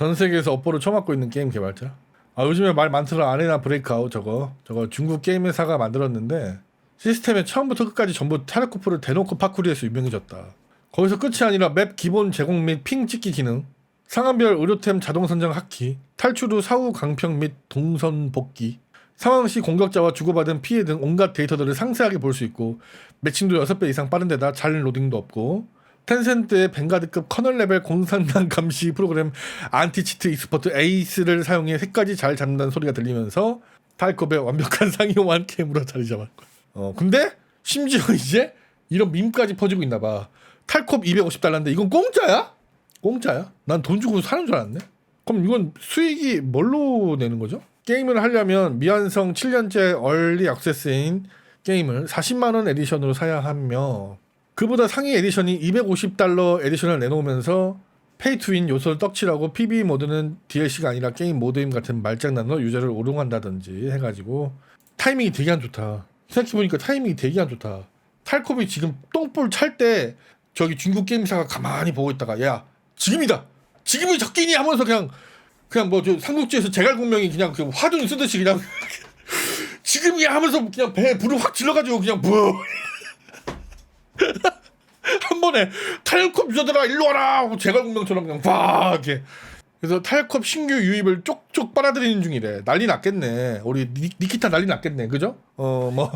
전 세계에서 업보를 처맞고 있는 게임 개발자. 아 요즘에 말 많더라 아레나 브레이크아웃 저거 저거 중국 게임 회사가 만들었는데 시스템에 처음부터 끝까지 전부 타르코프를 대놓고 파쿠리에서 유명해졌다. 거기서 끝이 아니라 맵 기본 제공 및 핑 찍기 기능, 상황별 의료템 자동 선정 하키, 탈출 후 사후 강평 및 동선 복귀, 상황 시 공격자와 주고받은 피해 등 온갖 데이터들을 상세하게 볼 수 있고 매칭도 6배 이상 빠른 데다 잘 로딩도 없고 텐센트의 뱅가드급 커널 레벨 공산당 감시 프로그램 안티치트 익스퍼트 에이스를 사용해 색까지 잘 잡는다는 소리가 들리면서 탈컵의 완벽한 상용화한 게임으로 자리 잡았고 어 근데 심지어 이제 이런 밈까지 퍼지고 있나 봐 탈컵 250달러인데 이건 공짜야? 공짜야? 난 돈 주고 사는 줄 알았네 그럼 이건 수익이 뭘로 내는 거죠? 게임을 하려면 미완성 7년째 얼리 액세스인 게임을 40만 원 에디션으로 사야 하며 그보다 상위 에디션이 250달러 에디션을 내놓으면서 페이 투윈 요소를 떡칠하고 PB 모드는 DLC가 아니라 게임 모드임 같은 말장난으로 유저를 오롱한다든지 해가지고 타이밍이 되게 안 좋다. 생각해보니까 타이밍이 되게 안 좋다. 탈콤이 지금 똥볼 찰 때 저기 중국 게임사가 가만히 보고 있다가 야 지금이다 지금이 적기니 하면서 그냥 그냥 뭐 저 삼국지에서 제갈공명이 그냥 그 화둔 쓰듯이 그냥 지금이야 하면서 그냥 배에 불을 확 질러가지고 그냥 뭐 한 번에 탈컵 유저들아 일로 와라! 하고 제갈공명처럼 그냥 막 이렇게. 그래서 탈컵 신규 유입을 쪽쪽 빨아들이는 중이래. 난리 났겠네. 우리 니, 니키타 난리 났겠네. 그죠? 어 뭐.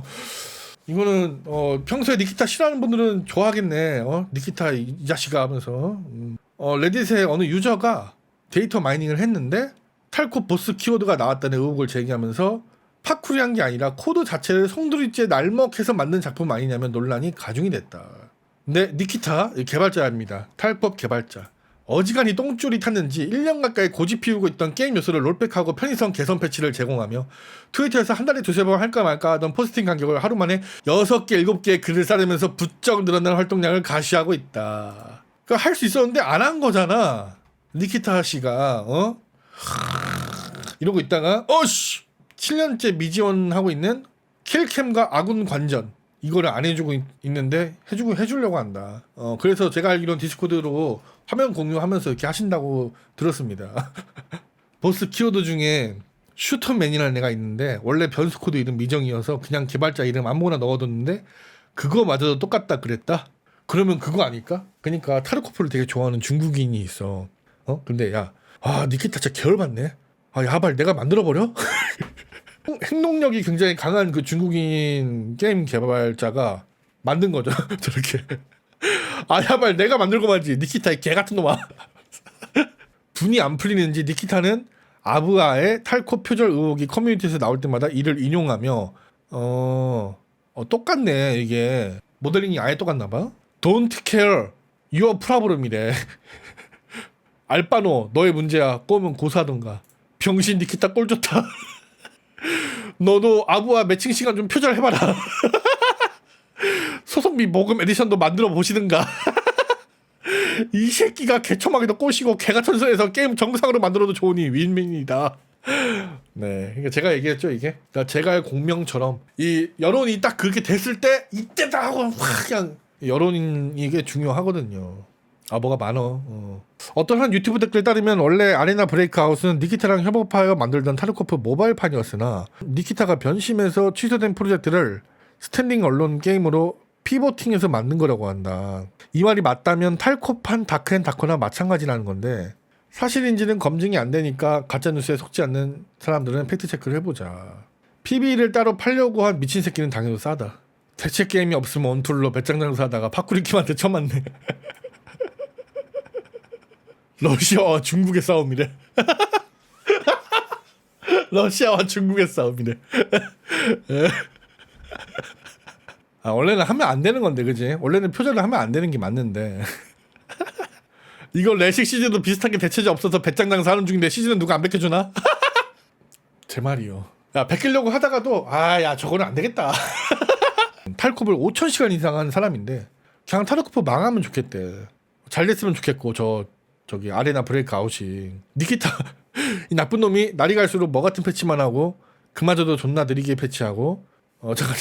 이거는 어 평소에 니키타 싫어하는 분들은 좋아하겠네. 어? 니키타 이, 이 자식아 하면서. 음. 어 레딧에 어느 유저가 데이터 마이닝을 했는데 탈코 보스 키워드가 나왔다는 의혹을 제기하면서 파쿠리 한 게 아니라 코드 자체를 송두리째 날먹해서 만든 작품 아니냐면 논란이 가중이 됐다. 근데 니키타 이 개발자입니다. 탈법 개발자. 어지간히 똥줄이 탔는지 1년 가까이 고집 피우고 있던 게임 요소를 롤백하고 편의성 개선 패치를 제공하며 트위터에서 한 달에 두세 번 할까 말까 하던 포스팅 간격을 하루 만에 6개, 7개의 글을 쌓으면서 부쩍 늘어난 활동량을 가시하고 있다. 그러니까 할 수 있었는데 안 한 거잖아. 니키타 씨가 어? 이러고 있다가 어씨 7년째 미지원하고 있는 킬캠과 아군 관전 이거를 안 해주고 있, 는데 해주고 해주려고 한다. 어 그래서 제가 알기로는 디스코드로 화면 공유하면서 이렇게 하신다고 들었습니다. 보스 키워드 중에 슈터맨이라는 애가 있는데 원래 변수 코드 이름 미정이어서 그냥 개발자 이름 아무거나 넣어뒀는데 그거마저도 똑같다 그랬다. 그러면 그거 아닐까? 그러니까 타르코프를 되게 좋아하는 중국인이 있어. 어? 근데 야, 아 니키타 진짜 개열 받네. 아 야발 내가 만들어 버려? 행동력이 굉장히 강한 그 중국인 게임 개발자가 만든 거죠. 저렇게. 아 야발 내가 만들고 말지 니키타의 개 같은 놈아. 분이 안 풀리는지 니키타는 아브아의 탈코 표절 의혹이 커뮤니티에서 나올 때마다 이를 인용하며 어, 어 똑같네 이게 모델링이 아예 똑같나 봐. Don't care your problem이래. 알바노 너의 문제야 꼬면 고사든가 병신 니키타 꼴 좋다 너도 아부와 매칭 시간 좀 표절해봐라. 소속비 모금 에디션도 만들어 보시든가. 이 새끼가 개초막에도 꼬시고 개가 천선해서 게임 정상으로 만들어도 좋으니 윈윈이다. 네 그러니까 제가 얘기했죠 이게? 그러니까 제가 공명처럼 이 여론이 딱 그렇게 됐을 때 이때다 하고 확 그냥 여론이 이게 중요하거든요 아 뭐가 많어. 어. 어떤 한 유튜브 댓글에 따르면 원래 아레나 브레이크아웃은 니키타랑 협업하여 만들던 타르코프 모바일판이었으나 니키타가 변심해서 취소된 프로젝트를 스탠딩 언론 게임으로 피보팅해서 만든 거라고 한다. 이 말이 맞다면 탈코판 다크앤다커나 마찬가지라는 건데 사실인지는 검증이 안 되니까 가짜 뉴스에 속지 않는 사람들은 팩트 체크를 해보자. PB를 따로 팔려고 한 미친 새끼는 당연히 싸다. 대체 게임이 없으면 원툴로 배짱 장사하다가 파쿠리킴한테 쳐맞네. 러시아와 중국의 싸움이래. 러시아와 중국의 싸움이래. 아, 원래는 하면 안 되는 건데, 그지? 원래는 표절을 하면 안 되는 게 맞는데. 이거 레식 시즌도 비슷하게 대체제 없어서 배짱 장 사는 중인데 시즌은 누가 안 베껴주나? 제 말이요. 야, 베끼려고 하다가도, 아, 야, 저거는 안 되겠다. 탈코를 5,000시간 이상 한 사람인데, 그냥 타르코프 망하면 좋겠대. 잘 됐으면 좋겠고, 저, 저기 아레나 브레이크 아웃이. 니키타 이 나쁜 놈이 날이 갈수록 뭐 같은 패치만 하고 그마저도 존나 느리게 패치하고. 어 잠깐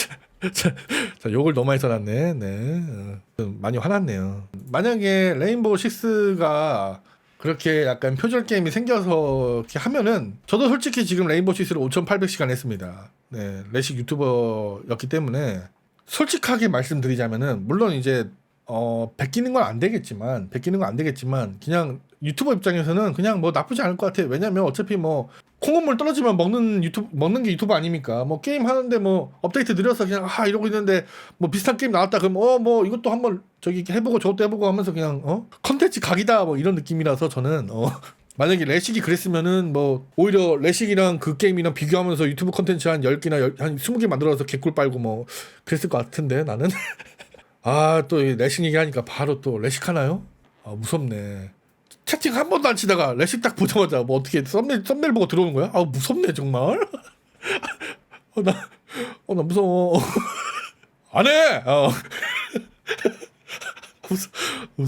자, 자 욕을 너무 많이 써놨네. 네. 어, 좀 많이 화났네요. 만약에 레인보우 식스가 그렇게 약간 표절 게임이 생겨서 이렇게 하면은 저도 솔직히 지금 레인보우 시스를 5,800시간 했습니다. 네, 레식 유튜버였기 때문에 솔직하게 말씀드리자면은 물론 이제 어 베끼는 건 안 되겠지만 베끼는 건 안 되겠지만 그냥 유튜버 입장에서는 그냥 뭐 나쁘지 않을 것 같아요. 왜냐면 어차피 뭐 콩고물 떨어지면 먹는 유튜브 먹는 게 유튜브 아닙니까? 뭐 게임 하는데 뭐 업데이트 느려서 그냥 아 이러고 있는데 뭐 비슷한 게임 나왔다 그럼 어 뭐 이것도 한번 저기 해보고 저것도 해보고 하면서 그냥 어 컨텐츠 각이다 뭐 이런 느낌이라서 저는 어 만약에 레식이 그랬으면은 뭐 오히려 레식이랑 그 게임이랑 비교하면서 유튜브 컨텐츠 한 10개나 열- 한 20개 만들어서 개꿀 빨고 뭐 그랬을 것 같은데 나는 아 또 레식 얘기하니까 바로 또 레식 하나요? 아 무섭네 채팅 한 번도 안 치다가 레식 딱 보자마자 뭐 어떻게 썸네일, 썸네일 보고 들어오는 거야? 아 무섭네 정말 어, 나, 어, 나 무서워 안 해! 어. 무서, 무서워